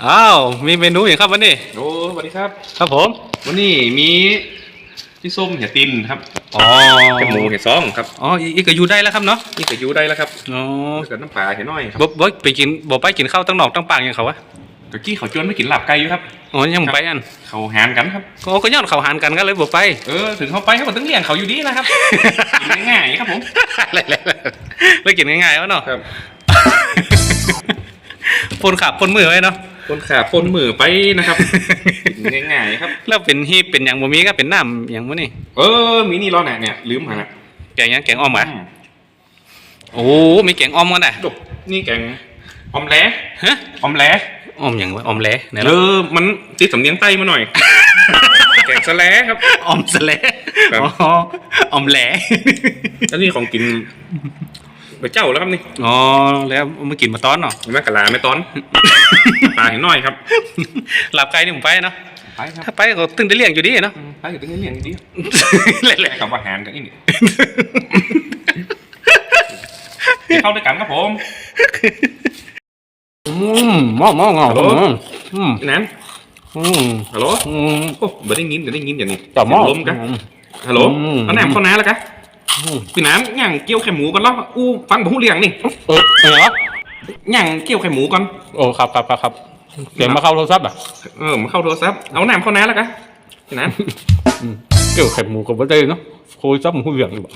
อ้าว มีเมนูอย่างครับวันนี้ โอ้สวัสดีครับ ครับผม วันนี้มีพี่ส้มเห็ดตินครับอ๋อแกบหมูเห็ดซองครับอ๋ออีอีกก็อยู่ได้แล้วครับเนาะนี่ก็อยูได้แล้วครับอ๋อแล้วก็น้ำปลาเห็ดน้อยครับบ่บ่ไปกินบ่ไปกินข้าวตั้งนอกตั้งปางอย่างเขาวะตะกี้เขาชวนไม่กินลาบไก่อยู่ครับอ๋อยังบ่ไปอันเขาหานกันครับก็ก็ย้อนเขาหานกันก็เลยบ่ไปเออถึงเขาไปเขาก็ต้องเลี้ยงเขาอยู่ดีนะครับกินง่ายๆครับผมอะไรๆเลยกินง่ายๆวะเนาะครับปนขาบปนมือไว้เนาะ คนขาปนมือไปนะครับกินง่ายๆครับ แล้วเป็นฮีบเป็นหยังบ่มีก็เป็นน้ำหยังบ่นี่ เออ มีนี่รอแหน่เนี่ยลืมหานะแกงหยังแกงอ้อมอะอืมโอ้มีแกงอ้อมกันอะดกนี่แกงออมแหลฮะออมแหลอ้อมหยังวะอ้อมแหลไหนเอล่ะอมันติดสำเนียงใต้มาหน่อย แกงสะแหลครับ อ้อมสะแหลครับ อ๋ออ้อมแหล แล้วนี่ของกิน ไปเจ้าแล้วครับนี่อ๋อแล้วเอามากินมาตอนเนาะเห็นไหมกะลาไม่ตอน ปลาเห็นน้อยครับหลับไกลนี่ผมไปเนาะไปครับถ้าไปก็ตึงได้เลี้ยงอยู่ดีเนาะไปอยู่ตรงนี้เลี้ยงดีแหละกับอาหารกันนี่นี่เข้าด้วยกันครับผมๆอืมมองมองอะฮัลโหลอืมพี่นันอืมฮัลโหลอืมโอ้ไม่ได้ยินไม่ได้ยินอย่างนี้จับมองลมกันฮัลโหลอืมเอาแหนมเข้าน้าแล้วกัน พี่น้ำย่างเกี่ยวไข่หมูกันแล้วอู้ฟังผมเลี้ยงนี่เออเออย่างเกี่ยวไข่หมูกันโอ้ครับครับครับครับเสียงมาเข้าโทรศัพท์อะเออมาเข้าโทรศัพท์เอาแหนมเข้าน้าแล้วกันพี่นันเกี่ยวไข่หมูกับบัตเต้เนาะโทรศัพท์มันหูเหลืองอยู่บ่